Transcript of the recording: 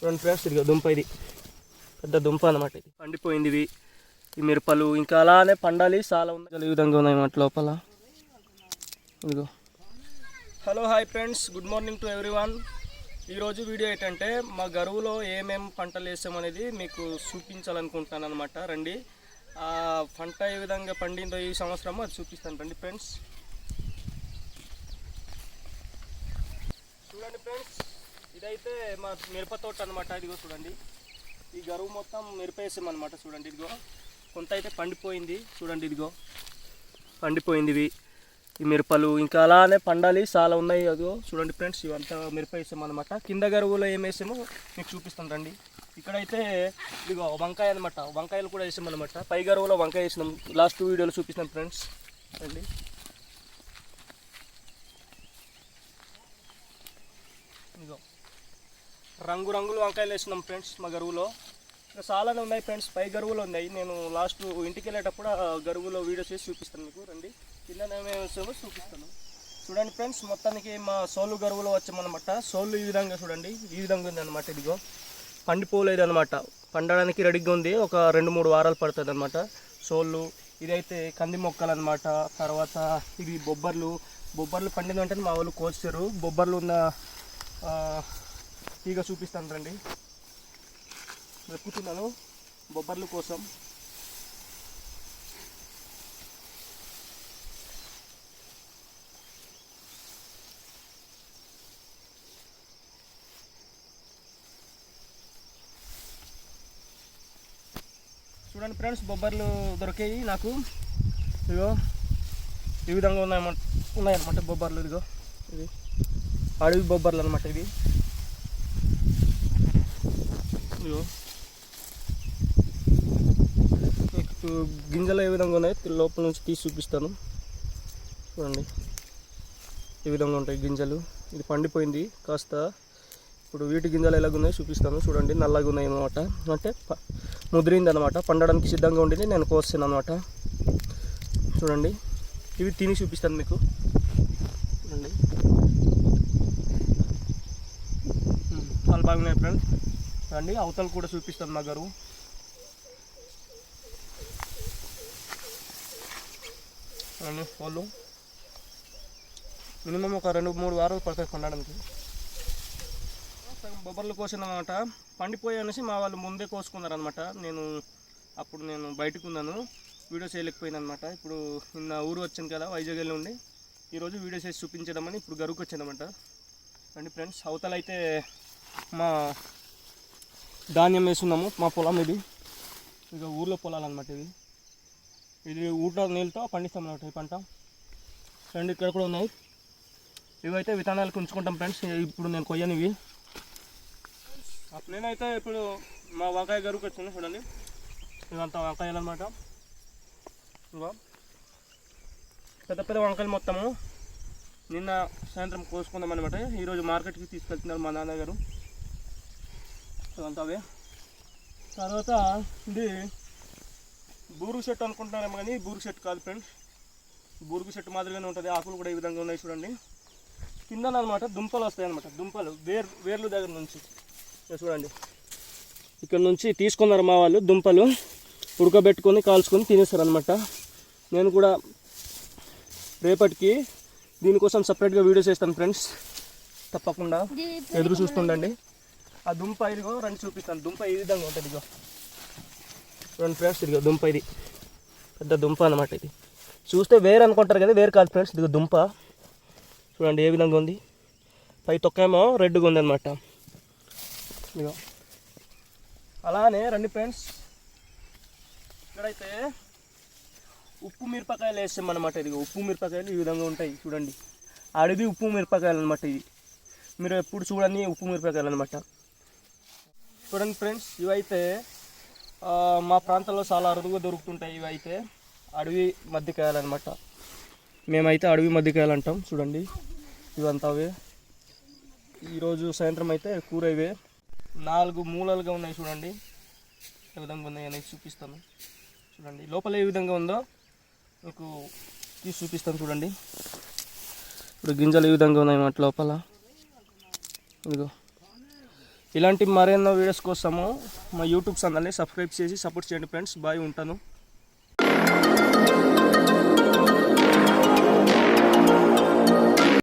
చూడండి ఫ్రెండ్స్ ఇదిగో దుంప ఇది. పెద్ద దుంప అనమాట ఇది. పండిపోయింది ఇవి ఈ మిరపలు ఇంకా అలానే పండాలి. చాలా ఉంది. ఈ విధంగా ఉన్నాయి అన్నమాట లోపల. ఇదిగో. Hello hi friends. Good morning to everyone. ఈరోజు వీడియో ఏంటంటే మా గరువులో ఏమేమి పంటలు వేసామనేది మీకు చూపించాలనుకుంటున్నాను అనమాట రండి. ఆ పంట ఏ విధంగా పండిందో ఈ సంవత్సరము అది చూపిస్తాను. రండి ఫ్రెండ్స్. చూడండి ఫ్రెండ్స్. ఇదైతే మా మిరప తోట అనమాట ఇదిగో చూడండి. ఈ గరువు మొత్తం మిరప వేసామన్నమాట చూడండి ఇదిగో. కొంత అయితే పండిపోయింది చూడండి ఇదిగో. పండిపోయింది ఇవి ఈ మిరపలు. ఇంకా అలానే పండాలి చాలా ఉన్నాయి అదిగో. చూడండి ఫ్రెండ్స్ ఇవంతా మిరప వేసామన్నమాట కింద గరువులో ఏం వేసామో మీకు చూపిస్తాను రండి. ఇక్కడైతే ఇదిగో వంకాయ అనమాట వంకాయలు కూడా వేసామన్నమాట. పై గరువులో వంకాయ వేసినాం. లాస్ట్ వీడియోలో చూపిస్తాం ఫ్రెండ్స్. రండి. ఇదిగో. రంగు రంగులు వంకాయలు వేసినాం ఫ్రెండ్స్ మా గరువులో. ఇంకా చాలానే ఉన్నాయి ఫ్రెండ్స్ పై గరువులు ఉన్నాయి. నేను లాస్ట్ ఇంటికి వెళ్ళేటప్పుడు గరువులో వీడియో చేసి చూపిస్తాను మీకు. రండి. కింద ఏమేమి వచ్చామో చూపిస్తాను. చూడండి ఫ్రెండ్స్ మొత్తానికి మా సోలు గరువులో వచ్చామన్నమాట. సోలు ఈ విధంగా చూడండి ఈ విధంగా ఉంది అనమాట ఇదిగో. పండిపోలేదు అనమాట పండడానికి రెడీగా ఉంది. ఒక రెండు మూడు వారాలు పడుతుంది అనమాట సోళ్ళు ఇదైతే కంది మొక్కలు అనమాట తర్వాత ఇవి బొబ్బర్లు. బొబ్బర్లు పండిన వెంటనే మా వాళ్ళు కోస్తారు బొబ్బర్లు ఉన్న తీగ చూపిస్తాను రండి వెతుకుతున్నాను బొబ్బర్ల కోసం. చూడండి ఫ్రెండ్స్ బొబ్బర్లు దొరికాయి నాకు. ఇదిగో ఈ విధంగా ఉన్నాయన్నమాట ఉన్నాయన్నమాట బొబ్బర్లు ఇదిగో. ఇది అడవి బొబ్బర్లు అనమాట ఇవి. చూడు మీకు గింజలు ఏ విధంగా ఉన్నాయి? లోపల నుంచి తీసి చూపిస్తాను. చూడండి. ఈ విధంగా ఉంటాయి గింజలు? ఇది పండిపోయింది. కాస్త ఇప్పుడు వీటి గింజలు ఎలాగున్నాయి చూపిస్తాను. చూడండి. నల్లగా ఉన్నాయి అనమాట అంటే ప- ముదిరింది అనమాట పండడానికి సిద్ధంగా ఉండింది. నేను కోస్తాను అనమాట చూడండి. ఇవి తిని చూపిస్తాను మీకు. చూడండి. చాలా బాగున్నాయి ఫ్రెండ్స్. రండి అవతల కూడా చూపిస్తాను మా అండి వాళ్ళు. మినిమం ఒక రెండు మూడు వారాలు పడతాయి పండడానికి బొబ్బర్లు కోసినమాట పండిపోయి అనేసి మా వాళ్ళు ముందే కోసుకున్నారు అనమాట నేను అప్పుడు నేను బయటకు ఉన్నాను. వీడియో చేయలేకపోయాను అనమాట ఇప్పుడు నిన్న ఊరు వచ్చాను కదా వైజాగ్ వెళ్ళి ఉండి. ఈరోజు వీడియో చేసి చూపించడమని ఇప్పుడు గరుకు వచ్చానమాట రండి ఫ్రెండ్స్ అవతలైతే మా ధాన్యం వేస్తున్నాము మా పొలం ఇది. ఇక ఊర్లో పొలాలన్నమాట ఇది ఇది ఊట నీళ్ళతో పండిస్తాం అన్నమాట ఈ పంట. రెండు ఇక్కడ కూడా ఉన్నాయి. ఇవైతే విత్తనాలకు ఉంచుకుంటాం ఫ్రెండ్స్. ఇప్పుడు నేను కొయ్యను ఇవి. నేనైతే ఇప్పుడు మా వంకాయ గరువుకి వచ్చింది చూడండి. ఇదంతా వంకాయలు అనమాట పెద్ద పెద్ద వంకాయలు మొత్తము. నిన్న సాయంత్రం కోసుకుందాం అనమాట ఈరోజు మార్కెట్కి తీసుకెళ్తున్నారు మా నాన్నగారు. ఇదంతా అవే తర్వాత ఇది బూరుగు చెట్టు అనుకుంటున్నారేమో కానీ బూరుగు చెట్టు కాదు ఫ్రెండ్స్ బూరుగు చెట్టు మాదిరిగానే ఉంటుంది. ఆకులు కూడా ఈ విధంగా ఉన్నాయి చూడండి. కింద అనమాట దుంపలు వస్తాయి అనమాట దుంపలు వేర్ వేర్లు దగ్గర నుంచి. చూడండి. ఇక్కడ నుంచి తీసుకున్నారు మా వాళ్ళు దుంపలు. ఉడకబెట్టుకొని కాల్చుకొని తినేస్తారు అనమాట నేను కూడా రేపటికి దీనికోసం సపరేట్గా వీడియో చేస్తాను ఫ్రెండ్స్ తప్పకుండా ఎదురు చూస్తుండండి. ఆ దుంప ఇదిగో రండి చూపిస్తాను. దుంప ఈ విధంగా ఉంటుంది ఇదిగో. రెండు ఫ్రెండ్స్ ఇదిగో దుంప ఇది. పెద్ద దుంప అనమాట ఇది. చూస్తే వేరు అనుకుంటారు కదా వేరు కాదు ఫ్రెండ్స్ ఇదిగో దుంప. చూడండి ఏ విధంగా ఉంది. పై తొక్కేమో రెడ్గా ఉంది అనమాట ఇదిగో. అలానే రండి ఫ్రెండ్స్. ఇక్కడైతే ఉప్పు మిరపకాయలు వేస్తాం అనమాట ఇది ఉప్పు మిరపకాయలు ఈ విధంగా ఉంటాయి చూడండి. అడవి ఉప్పు మిరపకాయలు అనమాట ఇది. మీరు ఎప్పుడు చూడండి ఉప్పు మిరపకాయలు అనమాట చూడండి ఫ్రెండ్స్ ఇవైతే మా ప్రాంతంలో చాలా అరుదుగా దొరుకుతుంటాయి ఇవైతే. అడవి మధ్యకాయలు అనమాట మేమైతే అడవి మధ్యకాయలు అంటాం చూడండి. ఇవంతా అవే. ఈరోజు సాయంత్రం అయితే కూర ఇవే నాలుగు మూలలుగా ఉన్నాయి చూడండి. ఏ విధంగా ఉన్నాయి అనేది చూపిస్తాను. చూడండి లోపల ఏ విధంగా ఉందో మీకు తీసి చూపిస్తాను చూడండి. ఇప్పుడు గింజలు ఏ విధంగా ఉన్నాయి మాట లోపల? ఇదిగో. ఇలాంటి మరెన్నో వీడియోస్ కోసము మా యూట్యూబ్ ఛానల్ని సబ్స్క్రైబ్ చేసి సపోర్ట్ చేయండి ఫ్రెండ్స్. బాయ్ ఉంటాను.